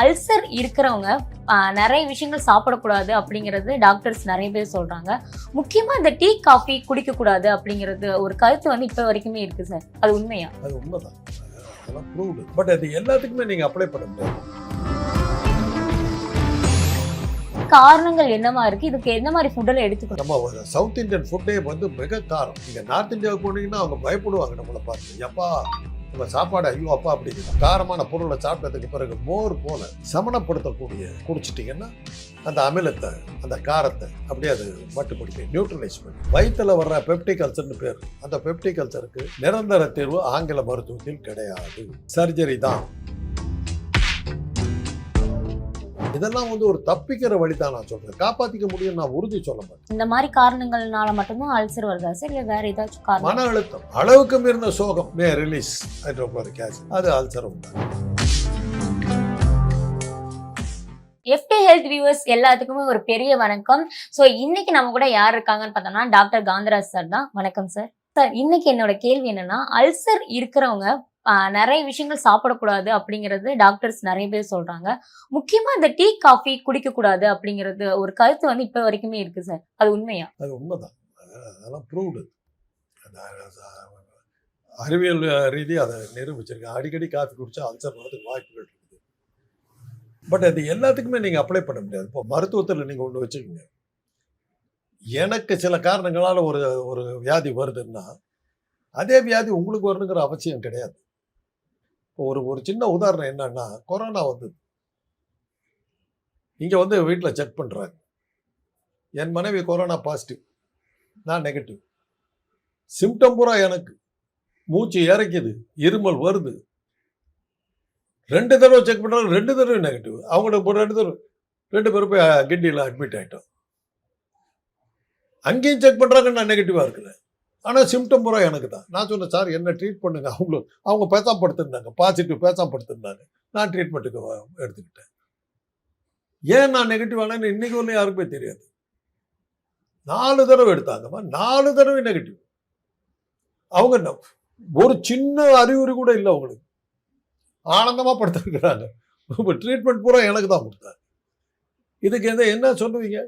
Ulcer இருக்கிறவங்க நிறைய விஷயங்கள் சாப்பிடக்கூடாது அப்படிங்கிறது டாக்டர்ஸ் நிறைய பேர் சொல்றாங்க. முக்கியமா இந்த டீ காஃபி குடிக்க கூடாது அப்படிங்கிறது ஒரு கருத்து வந்து இப்ப வரைக்குமே இருக்கு சார். அது உண்மையா? அது உண்மைதான். அதெல்லாம் ப்ரூவ்டு பட் அது எல்லாத்துக்குமே நீங்கள் அப்ளை பண்ண முடியாது. காரணங்கள் என்னவா இருக்கு? இதுக்கு என்ன மாதிரி ஃபுட்டெல்லாம் எடுத்துக்கணும்? நம்ம சவுத் இந்தியன் ஃபுட்டே வந்து மிக காரம். நீங்கள் நார்த் இந்தியாவுக்கு போனீங்கன்னா அவங்க பயப்படுவாங்க நம்மளை பார்த்து. எப்பா உங்க சாப்பாடு ஐயோ அப்பா அப்படிங்கிற காரமான பொருளை சாப்பிட்டதுக்கு பிறகு மோர் போல சமணப்படுத்தக்கூடிய குடிச்சிட்டிங்கன்னா அந்த அமிலத்தை அந்த காரத்தை அப்படியே அது மட்டுப்படுத்தி நியூட்ரலைஸ் பண்ணி வயிற்றில் வர்ற பெப்டி கல்ச்சர்னு பேர் அந்த பெப்டி கல்ச்சருக்கு நிரந்தர தீர்வு ஆங்கில மருத்துவத்தில் கிடையாது. சர்ஜரி தான். இதெல்லாம் வந்து ஒரு தப்பிக்கிற வழி தான் நான் சொல்றேன். காப்பாத்திக்க முடியும் நான் உறுதி சொல்ல மாட்டேன். இந்த மாதிரி காரணங்கள்னால மட்டும்தான் அல்சர் வருதா? சார் இல்ல வேற ஏதாச்சும் காரணம். மன அழுத்தம். அளவுக்கு மீறின சோகம். மே ரிலீஸ் ஹைட்ரோக்ளோரிக் ஆசிட் அது அல்சர் உண்டாகும் எஃப்டி ஹெல்த் வியூவர்ஸ் எல்லாத்துக்குமே ஒரு பெரிய வணக்கம். ஸோ இன்னைக்கு நம்ம கூட யார் இருக்காங்கன்னு பார்த்தோம்னா டாக்டர் காந்தராஜ் சார் தான். வணக்கம் சார் சார் இன்னைக்கு என்னோட கேள்வி என்னன்னா அல்சர் இருக்கிறவங்க நிறைய விஷயங்கள் சாப்பிடக்கூடாது அப்படிங்கிறது டாக்டர்ஸ் நிறைய பேர் சொல்றாங்க. முக்கியமா இந்த டீ காஃபி குடிக்கக்கூடாது அப்படிங்கிறது ஒரு கருத்து வந்து இப்போ வரைக்குமே இருக்கு சார். அது உண்மையா? அது உண்மைதான். அதெல்லாம் ப்ரூவ்டு அறிவியல் ரீதியாக அதை நிரூபிச்சிருக்கேன் அடிக்கடி காஃபி குடிச்சா அல்சர் வரதுக்கு வாய்ப்புகள் இருக்குது. பட் அது எல்லாத்துக்குமே நீங்கள் அப்ளை பண்ண முடியாது. இப்போ மருத்துவத்தில் நீங்கள் ஒன்று வச்சுக்கோங்க. எனக்கு சில காரணங்களால் ஒரு ஒரு வியாதி வருதுன்னா அதே வியாதி உங்களுக்கு வரணுங்கிற அவசியம் கிடையாது. ஒரு ஒரு சின்ன உதாரணம் என்னன்னா கொரோனா வந்தது. இங்கே வந்து வீட்டில் செக் பண்ணுறாங்க என் மனைவி கொரோனா பாசிட்டிவ் நான் நெகட்டிவ் சிம்டம் பூரா எனக்கு. மூச்சு இறைக்குது இருமல் வருது. ரெண்டு தடவை செக் பண்ணுறாங்க ரெண்டு தடவை நெகட்டிவ் அவங்களுக்கு ரெண்டு தடவை ரெண்டு பேரும் போய் கிண்டியில் அட்மிட் ஆகிட்டோம் அங்கேயும் செக் பண்ணுறாங்க நான் நெகட்டிவாக இருக்கிறேன். ஆனால் சிம்டம் பூரா எனக்கு தான் நான் சொன்னேன் சார் என்ன ட்ரீட் பண்ணுங்க? அவங்களும் அவங்க பேசாம படுத்திருந்தாங்க பாசிட்டிவ் பேசாம படுத்திருந்தாங்க நான் ட்ரீட்மெண்ட்டுக்கு எடுத்துக்கிட்டேன். ஏன் நான் நெகட்டிவ் ஆனேன்னு இன்னைக்கு ஒன்றும் யாருக்குமே தெரியாது. நாலு தடவை எடுத்தாங்கம்மா நாலு தடவை நெகட்டிவ் அவங்க ஒரு சின்ன அறிகுறி கூட இல்லை அவங்களுக்கு. ஆனந்தமாக படுத்திருக்கிறாங்க. இப்போ ட்ரீட்மெண்ட் பூரா எனக்கு தான் கொடுத்தாங்க. இதுக்கு எந்த என்ன சொல்லுவீங்க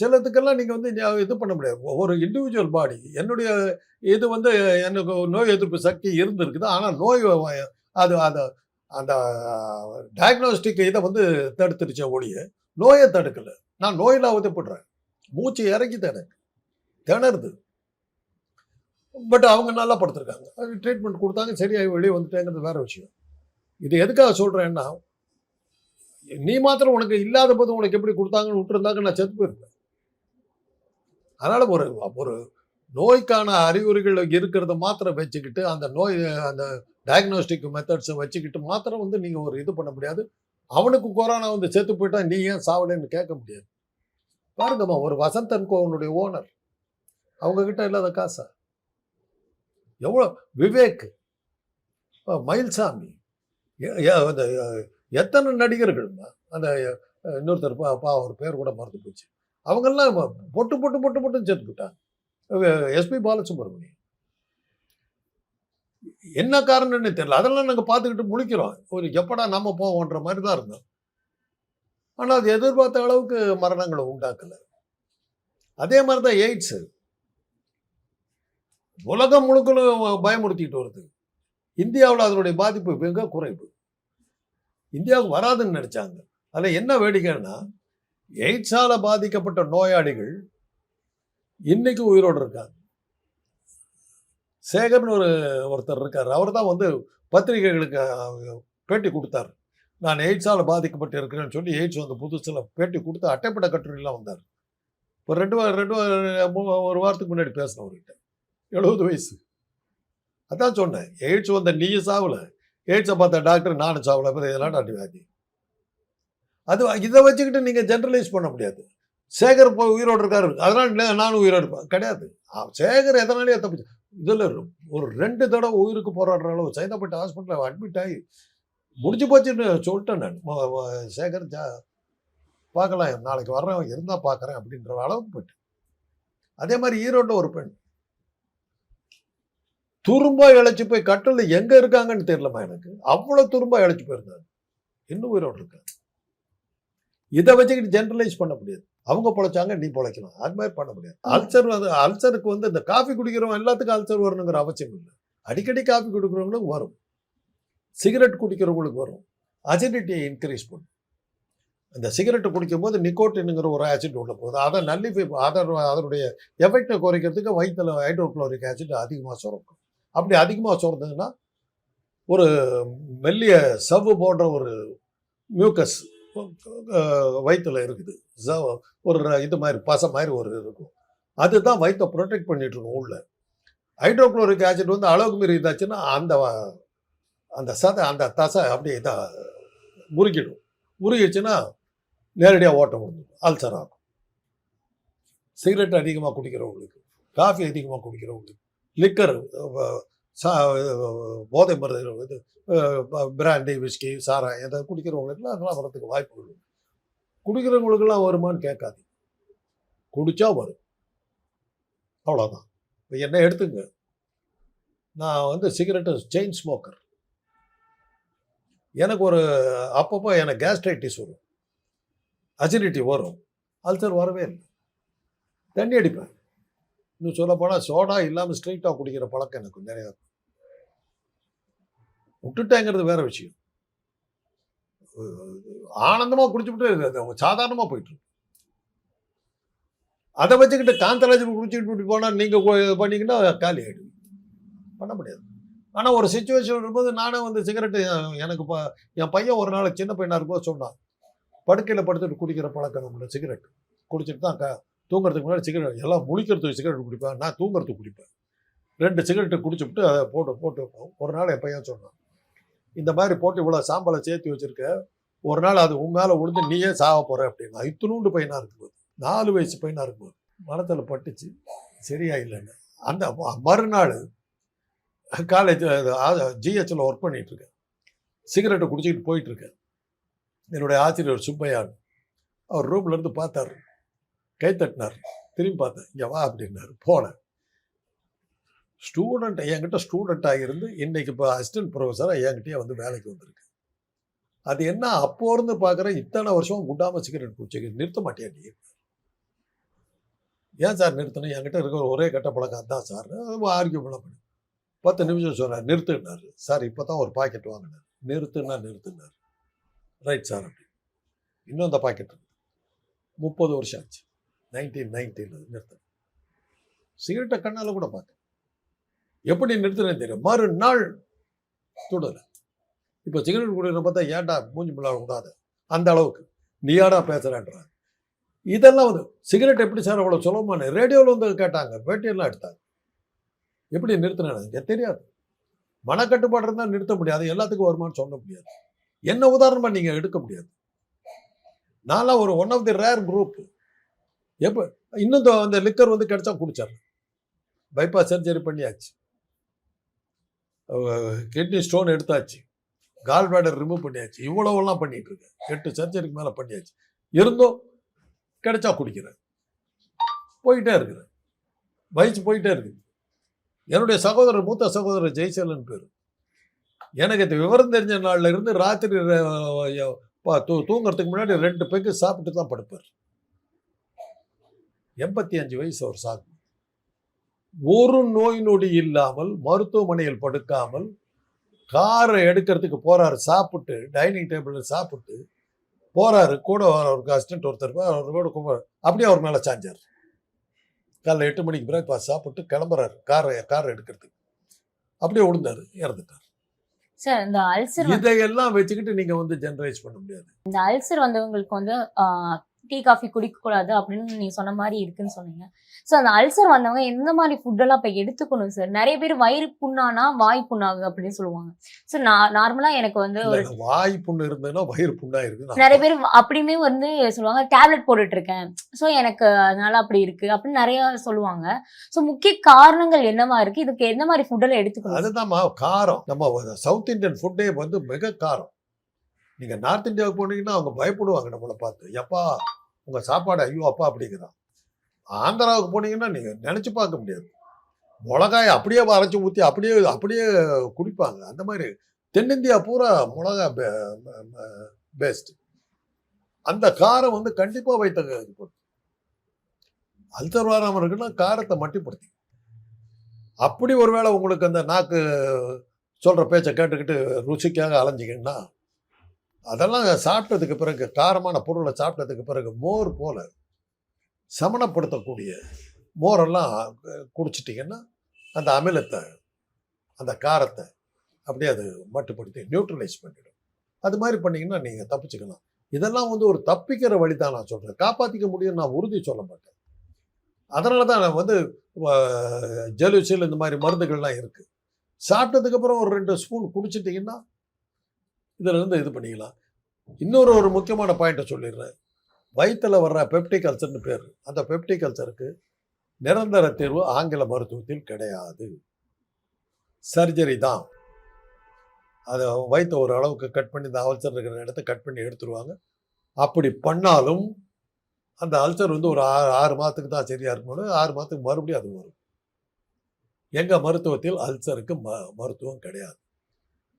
சிலத்துக்கெல்லாம் நீங்கள் வந்து இது பண்ண முடியாது. ஒவ்வொரு இண்டிவிஜுவல் பாடி என்னுடைய இது வந்து எனக்கு நோய் எதிர்ப்பு சக்தி இருந்திருக்குது. ஆனால் நோய் அது அந்த அந்த டயக்னோஸ்டிக் இதை வந்து தடுத்துருச்ச ஒழிய நோயை தடுக்கலை. நான் நோயில் அவதிப்படுறேன். மூச்சு இறக்கி எனக்கு திணறுது. பட் அவங்க நல்லா படுத்திருக்காங்க. அது ட்ரீட்மெண்ட் கொடுத்தாங்க. சரியாகி வெளியே வந்துட்டேங்கிறது வேறு விஷயம். இது எதுக்காக சொல்கிறேன்னா நீ மாத்திரம் உனக்கு இல்லாத போது உனக்கு எப்படி கொடுத்தாங்கன்னு விட்டுருந்தாங்க நான் செத்து போயிருப்பேன். அதனால் ஒரு ஒரு நோய்க்கான அறிகுறிகள் இருக்கிறத மாத்திரம் வச்சுக்கிட்டு அந்த நோய் அந்த டயக்னோஸ்டிக் மெத்தட்ஸை வச்சுக்கிட்டு மாத்திரம் வந்து நீங்கள் ஒரு இது பண்ண முடியாது. அவனுக்கு கொரோனா வந்து செத்து போயிட்டா நீ ஏன் சாவலைன்னு கேட்க முடியாது. பாருங்கம்மா ஒரு வசந்தன் கோவனுடைய ஓனர் அவங்கக்கிட்ட இல்லாத காசா? எவ்வளோ விவேக் மயில்சாமி அந்த எத்தனை நடிகர்கள்மா அந்த இன்னொருத்தர் பா பா ஒரு பேர் கூட மறந்து போச்சு. அவங்கெல்லாம் பொட்டு பொட்டு பொட்டு பொட்டு சேர்த்துக்கிட்டாங்க எஸ்பி பாலசுப்ரமணியம் என்ன காரணம்னு தெரியல. அதெல்லாம் நாங்கள் பார்த்துக்கிட்டு முழிக்கிறோம். ஒரு எப்படா நம்ம போவோன்ற மாதிரி தான் இருந்தோம். ஆனால் அது எதிர்பார்த்த அளவுக்கு மரணங்களை உண்டாக்கலை. அதே மாதிரி தான் எய்ட்ஸு. உலகம் முழுக்கலும் பயமுறுத்திட்டு வருது. இந்தியாவில் அதனுடைய பாதிப்பு மிக குறைவு. இந்தியாவுக்கு வராதுன்னு நினச்சாங்க. அதில் என்ன வேடிக்கைன்னா எய்ட்ஸால் பாதிக்கப்பட்ட நோயாளிகள் இன்னைக்கு உயிரோடு இருக்காங்க. சேகர்னு ஒரு ஒருத்தர் இருக்கார். அவர் தான் வந்து பத்திரிகைகளுக்கு பேட்டி கொடுத்தார். நான் எய்ட்ஸால் பாதிக்கப்பட்டு இருக்கிறேன்னு சொல்லி எய்ட்ஸ் வந்து புதுசில் பேட்டி கொடுத்து அட்டைப்பட கட்டுரையெல்லாம் வந்தார். இப்போ ரெண்டு ரெண்டு மூ- ஒரு வாரத்துக்கு முன்னாடி பேசினவர்கிட்ட. எழுபது வயசு. அதான் சொன்னேன் எய்ட்ஸ் வந்த நீ சாவலை. எய்ட்ஸை பார்த்த டாக்டர் நானும் சாவல பிறகு இதெல்லாம் டாக்டர் வியாதி அது இதை வச்சுக்கிட்டு நீங்கள் ஜென்ரலைஸ் பண்ண முடியாது. சேகர் இப்போ உயிரோடு இருக்காரு. அதனால நானும் உயிரோடு இருப்பேன். கிடையாது. ஆ, சேகர் எதனாலே தப்பிச்சு. இதில் ஒரு ரெண்டு தடவை உயிருக்கு போராடுற அளவு சைதாப்பட்டு ஹாஸ்பிட்டலில் அட்மிட் ஆகி முடிஞ்சு போச்சுன்னு சொல்லிட்டேன் நான். சேகர் ஜா பார்க்கலாம் நாளைக்கு வர்றேன் இருந்தால் பார்க்குறேன் அப்படின்ற அளவுக்கு போயிட்டு. அதே மாதிரி ஈரோட்டில் ஒரு பெண் துரும்பா இழைச்சி போய் கட்டில் எங்கே இருக்காங்கன்னு தெரியலமா எனக்கு? அவ்வளோ துரும்பா இழைச்சி போயிருந்தாங்க இன்னும் உயிரோடு இருக்காங்க இதை வச்சுக்கிட்டு ஜென்ரலைஸ் பண்ண முடியாது. அவங்க பொழைச்சாங்க நீ பொழைக்கலாம். அது மாதிரி பண்ண முடியாது. அல்சர் வந்து அல்சருக்கு வந்து இந்த காஃபி குடிக்கிறவங்க எல்லாத்துக்கும் அல்சர் வரணுங்கிற அவசியம் இல்லை. அடிக்கடி காஃபி குடிக்கிறவங்களுக்கு வரும். சிகரெட் குடிக்கிறவங்களுக்கு வரும். அசிடிட்டியை இன்க்ரீஸ் பண்ணும் அந்த சிகரெட்டை குடிக்கும் போது நிக்கோட்டினுங்கிற ஒரு ஆசிட் உள்ள போகுது. அதை நல்லிஃபை அதை அதனுடைய எஃபெக்டை குறைக்கிறதுக்கு வயிற்றில் ஹைட்ரோக்ளோரிக் ஆசிட் அதிகமாக சுரக்கும். அப்படி அதிகமாக சுரந்ததுன்னா ஒரு மெல்லிய சவ்வு போன்ற ஒரு மியூக்கஸ் வயிற்றில் இருக்குது. சவ் ஒரு இது மாதிரி பசை மாதிரி ஒரு இருக்கும். அதுதான் வயிற்றை ப்ரொடெக்ட் பண்ணிட்டு இருக்கும் உள்ள. ஹைட்ரோக்ளோரிக் ஆசிட் வந்து அளவுக்கு மீறி இதாச்சுன்னா அந்த அந்த சதை அந்த தசை அப்படியே இதாக முறுக்கிடும் முறுகிடுச்சுன்னா நேரடியாக ஓட்டம் வந்துடும் அல்சர் ஆகும். சிகரெட் அதிகமாக குடிக்கிறவங்களுக்கு காஃபி அதிகமாக குடிக்கிறவங்களுக்கு. லிக்கர் போதை மருந்து இது பிராண்டி விஸ்கி சாராயம் இதை குடிக்கிறவங்களுக்குலாம் அதெல்லாம் வரதுக்கு வாய்ப்புகள் உண்டு குடிக்கிறவங்களுக்கெல்லாம் வருமான்னு கேட்காது குடித்தா வரும் அவ்வளோதான் இப்போ என்ன எடுத்துங்க நான் வந்து சிகரெட்டு செயின் ஸ்மோக்கர் எனக்கு ஒரு அப்பப்போ எனக்கு கேஸ்ட்ரைட்டிஸ் வரும் அசிடிட்டி வரும் அல்சர் வரவே இல்லை தண்ணி அடிப்பேன் இன்னும் சொல்லப்போனால் சோடா இல்லாமல் ஸ்ட்ரெயிட்டாக குடிக்கிற பழக்கம் எனக்கு நிறையா இருக்கும் விட்டுட்டேங்கிறது வேற விஷயம். ஆனந்தமாக குடிச்சுட்டு சாதாரணமாக போயிட்டு அதை வச்சுக்கிட்டு காந்தராஜ் குடிச்சுக்கிட்டு போனால் நீங்கள் பண்ணிங்கன்னா காலி ஆகிடும் பண்ண முடியாது. ஆனால் ஒரு சுச்சுவேஷன் இருக்கும்போது நானே வந்து சிகரெட்டு எனக்கு இப்போ என் பையன் ஒரு நாள் சின்ன பையனாக இருக்கும்போது சொன்னான் படுக்கையில் படுத்துட்டு குடிக்கிற பழக்கம் நம்மள சிகரெட் குடிச்சிட்டு தான் க தூங்குறதுக்கு முன்னாடி சிகரெட் எல்லாம் முழிக்கிறதுக்கு சிகரெட் குடிப்பேன். நான் தூங்குறதுக்கு குடிப்பேன். ரெண்டு சிகரெட்டை குடிச்சுவிட்டு அதை போட்டு போட்டு ஒரு நாள் என் பையன் சொன்னான் இந்த மாதிரி போட்டு இவ்வளோ சாம்பலை சேர்த்து வச்சுருக்க ஒரு நாள் அது உன் மேலே விழுந்து நீயே சாக போகிற அப்படின்னா இத்தினூண்டு பையனாக இருக்கும்போது நாலு வயசு பையனாக இருக்கும்போது மனத்தில் பட்டுச்சு சரியா இல்லைன்னு. அந்த மறுநாள் காலேஜ் ஜிஹெச்சில் ஒர்க் பண்ணிகிட்ருக்கேன் இருக்கேன். சிகரெட்டை குடிச்சிக்கிட்டு போயிட்டுருக்கேன் என்னுடைய ஆசிரியர் சுப்பையான் அவர் ரூம்லேருந்து பார்த்தாரு. கை தட்டினார். திரும்பி பார்த்தேன் இங்கே வா அப்படின்னாரு. போனேன். ஸ்டூடெண்ட் என்கிட்ட ஸ்டூடெண்ட்டாக இருந்து இன்னைக்கு இப்போ அசிஸ்டன்ட் ப்ரொஃபஸராக என்கிட்டயே வந்து வேலைக்கு வந்திருக்கு. அது என்ன அப்போ இருந்து பார்க்குறேன் இத்தனை வருஷம் முட்டாம சிகரெட் குடிச்சு நிறுத்த மாட்டேன் நீ? ஏன் சார் நிறுத்தணும் என்கிட்ட இருக்கிற ஒரே கட்ட பழக்கம் தான் சார். ஆரோக்கியம் பண்ண பண்ணி பத்து நிமிஷம் சொன்னார் நிறுத்துனார். சார் இப்போ தான் ஒரு பாக்கெட் வாங்கினார். நிறுத்துனா நிறுத்துனார். ரைட் சார் அப்படி. இன்னும் அந்த பாக்கெட் முப்பது வருஷம் ஆச்சு. நைன்டீன் நைன்டீனில் நிறுத்தேன் சிகரெட்டை கண்ணால் கூட பார்த்தேன் எப்படி நிறுத்துறேன்னு தெரியும் மறுநாள் தொடலை இப்போ சிகரெட் குடிக்கிற பார்த்தா ஏன்டா மூஞ்சி பிள்ளை விடாத? அந்த அளவுக்கு. நீயாடா பேசுகிறேன்றாங்க இதெல்லாம் வந்து சிகரெட் எப்படி சார் அவ்வளோ சுலபமான ரேடியோவில் வந்து கேட்டாங்க. பேட்டியெல்லாம் எடுத்தாங்க. எப்படி நிறுத்தினேன் எனக்கு தெரியாது. மனக்கட்டுப்பாடு இருந்தால் நிறுத்த முடியாது. எல்லாத்துக்கும் வருமானு சொல்ல முடியாது. என்ன உதாரணமாக நீங்கள் எடுக்க முடியாது? நான்லாம் ஒரு one of the rare group எப்போ? இன்னும் இந்த- அந்த லிக்கர் வந்து கிடைச்சா குடிச்சார் பைபாஸ் சர்ஜரி பண்ணியாச்சு. கிட்னி ஸ்டோன் எடுத்தாச்சு. கால் பேடர் ரிமூவ் பண்ணியாச்சு. இவ்வளவுலாம் பண்ணிட்டு இருக்கேன். எட்டு சர்ஜரிக்கு மேலே பண்ணியாச்சு. இருந்தும் கிடைச்சா குடிக்கிறேன். போயிட்டே இருக்கிறேன். வயசு போயிட்டே இருக்குது என்னுடைய சகோதரர் மூத்த சகோதரர் ஜெய்சலன் பேர். எனக்கு இது விவரம் தெரிஞ்ச நாளில் இருந்து ராத்திரி தூ- தூங்குறதுக்கு முன்னாடி ரெண்டு பேக்கு சாப்பிட்டு தான் படுப்பார். எண்பத்தி அஞ்சு வயசு அவர் சாகும் ஒரு நோய் நொடி இல்லாமல் மருத்துவமனையில் படுக்காமல் காரை எடுக்கிறதுக்கு போறாரு. சாப்பிட்டு டைனிங் டேபிள்ல சாப்பிட்டு போறாரு. கூட அவருக்கு அசிஸ்டன்ட் ஒருத்தர் அவர் கூட கும்ப- அப்படியே அவர் மேல சாஞ்சார். காலைல எட்டு மணிக்கு பிரேக்ஃபாஸ்ட் சாப்பிட்டு கிளம்புறாரு. காரை காரை எடுக்கிறதுக்கு. அப்படியே விழுந்தாரு இறந்துட்டார். சார் இந்த அல்சர் இதையெல்லாம் வச்சுக்கிட்டு நீங்க வந்து ஜெனரலைஸ் பண்ண முடியாது. இந்த அல்சர் வந்தவங்களுக்கு வந்து டீ காஃபி குடிக்க கூடாது அப்படின்னு நீங்க சொன்ன மாதிரி இருக்குன்னு சொன்னீங்க. ஸோ அந்த அல்சர் வந்தவங்க எந்த மாதிரி ஃபுட்டெல்லாம் இப்போ எடுத்துக்கணும் சார் நிறைய பேர் வயிறு புண்ணானா வாய் புண்ணாகுது அப்படின்னு சொல்லுவாங்க. ஸோ நான் நார்மலா எனக்கு வந்து ஒரு வாய் புண்ணு இருந்ததுன்னா வயிறு புண்ணா இருக்கு நிறைய பேர் அப்படியுமே வந்து சொல்லுவாங்க டேப்லெட் போட்டுட்டு இருக்கேன் ஸோ எனக்கு அதனால அப்படி இருக்கு அப்படின்னு நிறைய சொல்லுவாங்க. ஸோ முக்கிய காரணங்கள் என்னவா இருக்கு? இதுக்கு எந்த மாதிரி ஃபுட்டெல்லாம் எடுத்துக்கணும்? அதுதான்மா காரம். நம்ம சவுத் இந்தியன் ஃபுட்டே வந்து மிக காரம். நீங்க நார்த் இந்தியாவுக்கு போனீங்கன்னா அவங்க பயப்படுவாங்க நம்மளை பார்த்து. எப்பா உங்கள் சாப்பாடு ஐயோ அப்பா அப்படிங்கிறான். ஆந்திராவுக்கு போனீங்கன்னா நீங்கள் நினச்சி பார்க்க முடியாது. மிளகாய் அப்படியே அரைச்சி ஊற்றி அப்படியே அப்படியே குடிப்பாங்க. அந்த மாதிரி தென்னிந்தியா பூரா மிளகா பெஸ்ட் அந்த காரம் வந்து கண்டிப்பாக வைத்த இது அல்சர் இருக்குன்னா காரத்தை மட்டுப்படுத்தி. அப்படி ஒருவேளை உங்களுக்கு அந்த நாக்கு சொல்கிற பேச்சை கேட்டுக்கிட்டு ருசிக்காக அலைஞ்சிங்கன்னா அதெல்லாம் சாப்பிட்டதுக்கு பிறகு காரமான பொருளை சாப்பிட்டதுக்கு பிறகு மோர் போல சமணப்படுத்தக்கூடிய மோரெல்லாம் குடிச்சிட்டிங்கன்னா அந்த அமிலத்தை அந்த காரத்தை அப்படியே அது மட்டுப்படுத்தி நியூட்ரலைஸ் பண்ணிடும். அது மாதிரி பண்ணிங்கன்னா நீங்கள் தப்பிச்சுக்கலாம். இதெல்லாம் வந்து ஒரு தப்பிக்கிற வழி தான் நான் சொல்கிறேன் காப்பாற்றிக்க முடியும்னு நான் உறுதி சொல்ல மாட்டேன். அதனால தான் நான் வந்து ஜெலுசில் இந்த மாதிரி மருந்துகள்லாம் இருக்குது சாப்பிட்டதுக்கப்புறம் ஒரு ரெண்டு ஸ்பூன் குடிச்சிட்டிங்கன்னா இதிலிருந்து இது பண்ணிக்கலாம். இன்னொரு ஒரு முக்கியமான பாயிண்ட்டை சொல்லிடுறேன். வயிற்றில் வர்ற பெப்டிகல்ச்சர்னு பேர். அந்த பெப்டிகல்ச்சருக்கு நிரந்தர தீர்வு ஆங்கில மருத்துவத்தில் கிடையாது. சர்ஜரி தான். அதை வயிற்ற ஒரு அளவுக்கு கட் பண்ணி இந்த அல்சர் இருக்கிற இடத்த கட் பண்ணி எடுத்துருவாங்க. அப்படி பண்ணாலும் அந்த அல்சர் வந்து ஒரு ஆறு ஆறு மாதத்துக்கு தான் சரியாக இருக்கணும் ஆறு மாதத்துக்கு மறுபடியும் அது வரும். எங்கள் மருத்துவத்தில் அல்சருக்கு ம மருத்துவம் கிடையாது.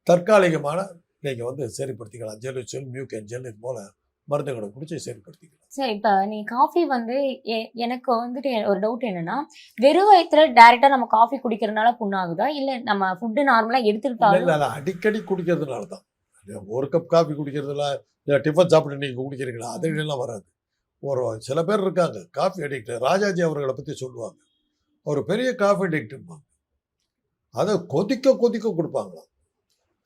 தற்காலிகமான நீங்கள் வந்து சரிப்படுத்திக்கலாம். ஜெலுச்சல் மியூக்கென்ஜெல் இது போல் மருந்துகளை குடிச்சு சரிப்படுத்திக்கலாம். சார் இப்போ நீ காஃபி வந்து எனக்கு வந்துட்டு ஒரு டவுட் என்னன்னா வெறும் வயிற்றுல டைரக்டா நம்ம காஃபி குடிக்கிறதுனால புண்ணாகுதா? இல்ல நம்ம ஃபுட்டு நார்மலா இல்லை எடுத்துக்கிட்டாலும் இல்லை இல்லை அடிக்கடி குடிக்கிறதுனால தான். ஒரு கப் காஃபி குடிக்கிறதுல டிஃபன் சாப்பிட்டு நீங்கள் குடிக்கிறீங்களா? அதுலாம் வராது. ஒரு சில பேர் இருக்காங்க காஃபி அடிக்ட் ராஜாஜி அவர்களை பற்றி சொல்லுவாங்க. ஒரு பெரிய காஃபி அடிக்ட்பாங்க அதை கொதிக்க கொதிக்க கொடுப்பாங்களாம்.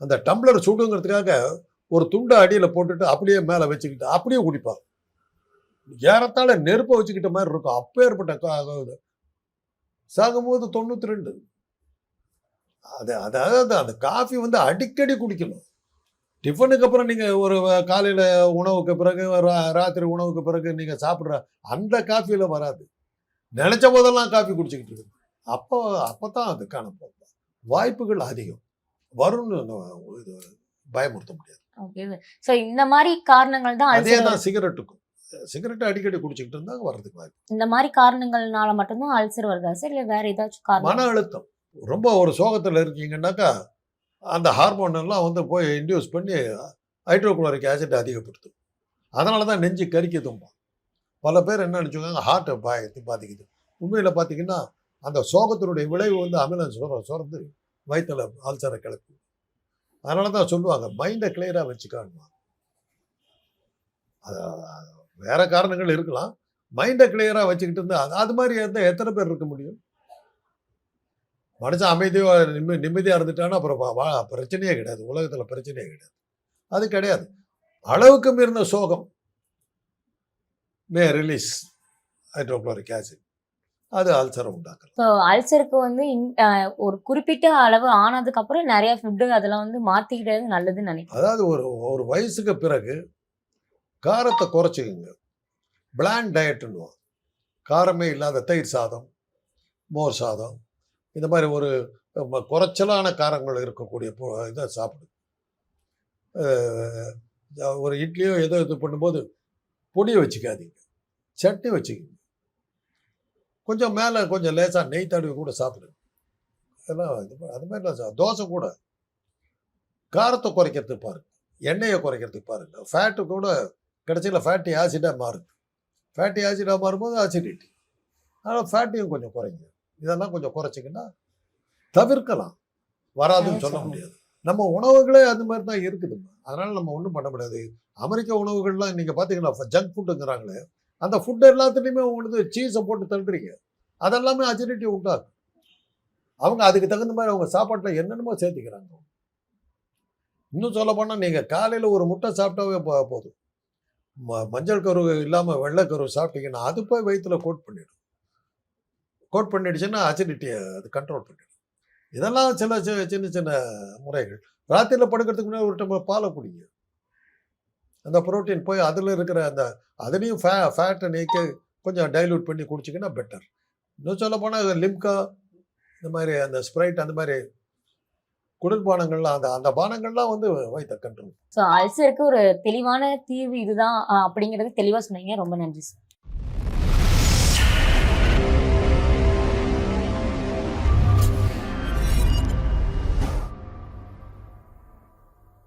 அந்த டம்ளர் சுடுங்கிறதுக்காக ஒரு துண்டை அடியில் போட்டுட்டு அப்படியே மேலே வச்சுக்கிட்டு அப்படியே குடிப்பார் ஏறத்தாழ நெருப்பை வச்சுக்கிட்ட மாதிரி இருக்கும். அப்பேற்பட்ட ஏற்பட்ட சாகும்போது தொண்ணூற்றி ரெண்டு. அது அதாவது அந்த காஃபி வந்து அடிக்கடி குடிக்கணும். டிஃபனுக்கு அப்புறம் நீங்கள் ஒரு காலையில் உணவுக்கு பிறகு ரா- ராத்திரி உணவுக்கு பிறகு நீங்கள் சாப்பிட்ற அந்த காஃபியில் வராது. நினச்ச போதெல்லாம் காஃபி குடிச்சிக்கிட்டு இருக்கு அப்போ அப்போ தான் அது வாய்ப்புகள் அதிகம். வரும்னு பயமுறுத்த முடியாது. ஓகே ஸோ இந்த மாதிரி காரணங்கள் தான் அதே தான் சிகரெட்டுக்கும். சிகரெட் அடிக்கடி குடிச்சிக்கிட்டு இருந்தாங்க வர்றதுக்கு வாய்ப்பு இந்த மாதிரி காரணங்கள்னால மட்டும்தான் அல்சர் வருதா சார் இல்ல வேற ஏதாச்சும் காரணம்? மன அழுத்தம். ரொம்ப ஒரு சோகத்தில் இருக்கீங்கன்னாக்கா அந்த ஹார்மோன் எல்லாம் வந்து போய் இன்டியூஸ் பண்ணி ஹைட்ரோகுளோரிக் ஆசிட் அதிகப்படுத்தும். அதனால தான் நெஞ்சு கரிக்குதும்பா பல பேர் என்ன நினச்சிக்கோங்க ஹார்ட்டை பாயத்து பாதிக்குது. உண்மையில் பார்த்தீங்கன்னா அந்த சோகத்தினுடைய விளைவு வந்து அமிலம் சுர சுரந்து வயிற்றில் ஆல்சரை கிளப்பி. அதனால தான் சொல்லுவாங்க மைண்டை கிளியராக வச்சுக்காணுமா அது வேற காரணங்கள் இருக்கலாம். மைண்டை கிளியராக வச்சுக்கிட்டு இருந்தால் அது மாதிரி இருந்தால் எத்தனை பேர் இருக்க முடியும்? மனுஷன் அமைதியாக நிம்ம நிம்மதியாக இருந்துட்டான்னா அப்புறம் வா- வா- பிரச்சனையே கிடையாது. உலகத்தில் பிரச்சனையே கிடையாது. அது கிடையாது. அளவுக்கு மீறின சோகம். மே ரிலீஸ் ஹைட்ரோக்ளோரிக் ஆசிட் அது அல்சரை உண்டாக்கலாம். ஸோ அல்சருக்கு வந்து ஒரு குறிப்பிட்ட அளவு ஆனதுக்கு அப்புறம் நிறைய ஃபுட்டு அதெல்லாம் வந்து மாத்திக்கிட்டது நல்லதுன்னு நினைக்கிறேன். அதாவது ஒரு ஒரு வயசுக்கு பிறகு காரத்தை குறைச்சிக்கங்க. பிளாண்ட் டயட்டுன்னுவோம் காரமே இல்லாத தயிர் சாதம் மோர் சாதம் இந்த மாதிரி ஒரு குறைச்சலான காரங்கள் இருக்கக்கூடிய இதை சாப்பிடு. அஹ் ஒரு இட்லியோ ஏதோ இது பண்ணும்போது பொடியை வச்சுக்காதீங்க. சட்னி வச்சுக்கோங்க. கொஞ்சம் மேலே கொஞ்சம் லேசாக நெய் தடவி கூட சாப்பிடுங்க இதெல்லாம் இது அது மாதிரிலாம் தோசை கூட. காரத்தை குறைக்கிறதுக்கு பாருங்க எண்ணெயை குறைக்கிறதுக்கு பாருங்க ஃபேட்டு கூட கடைசியில் ஃபேட்டி ஆசிடாக மாறுது ஃபேட்டி ஆசிடாக மாறும்போது ஆசிடிட்டி அதனால் ஃபேட்டையும் கொஞ்சம் குறைங்க. இதெல்லாம் கொஞ்சம் குறைச்சிங்கன்னா தவிர்க்கலாம். வராதுன்னு சொல்ல. முடியாது. நம்ம உணவுகளே அது மாதிரி தான் இருக்குது அதனால் நம்ம ஒன்றும் பண்ண முடியாது. அமெரிக்க உணவுகள்லாம் நீங்கள் பார்த்தீங்கன்னா ஜங்க் ஃபுட்டுங்கிறாங்களே அந்த ஃபுட் எல்லாத்துலேயுமே உங்களுக்கு சீஸை போட்டு தள்ளுறீங்க. அதெல்லாமே அசிடிட்டி உண்டாகும். அவங்க அதுக்கு தகுந்த மாதிரி அவங்க சாப்பாட்டில் என்னென்னமோ சேர்த்துக்கிறாங்க. இன்னும் சொல்ல போனால் நீங்கள் காலையில் ஒரு முட்டை சாப்பிட்டாவே போ- போதும். ம- மஞ்சள் கரு இல்லாமல் வெள்ளை சாப்பிட்டீங்கன்னா அது போய் வயிற்றுல கோட் பண்ணிடும். கோட் பண்ணிடுச்சுன்னா அசிடிட்டியை அது கண்ட்ரோல் பண்ணிடும். இதெல்லாம் சில சின்ன சின்ன முறைகள். ராத்திரியில் படுக்கிறதுக்கு முன்னாடி ஒரு டம்ளர் பாலை குடிங்க. அந்த புரோட்டீன் போய் அதில் இருக்கிற அந்த அதுலேயும் ஃபே ஃபேட்டை நீக்கி கொஞ்சம் டைல்யூட் பண்ணி குடிச்சிங்கன்னா பெட்டர் இன்னும் சொல்ல போனால் லிம்கா இந்த மாதிரி அந்த ஸ்ப்ரைட் அந்த மாதிரி குளிர்பானங்கள்லாம் அந்த அந்த பானங்கள்லாம் வந்து வைத்த கண்ட்ரோல் ஸோ அல்சருக்கு ஒரு தெளிவான தீர்வு இதுதான் அப்படிங்கிறது தெளிவாக சொன்னீங்க. ரொம்ப நன்றி சார்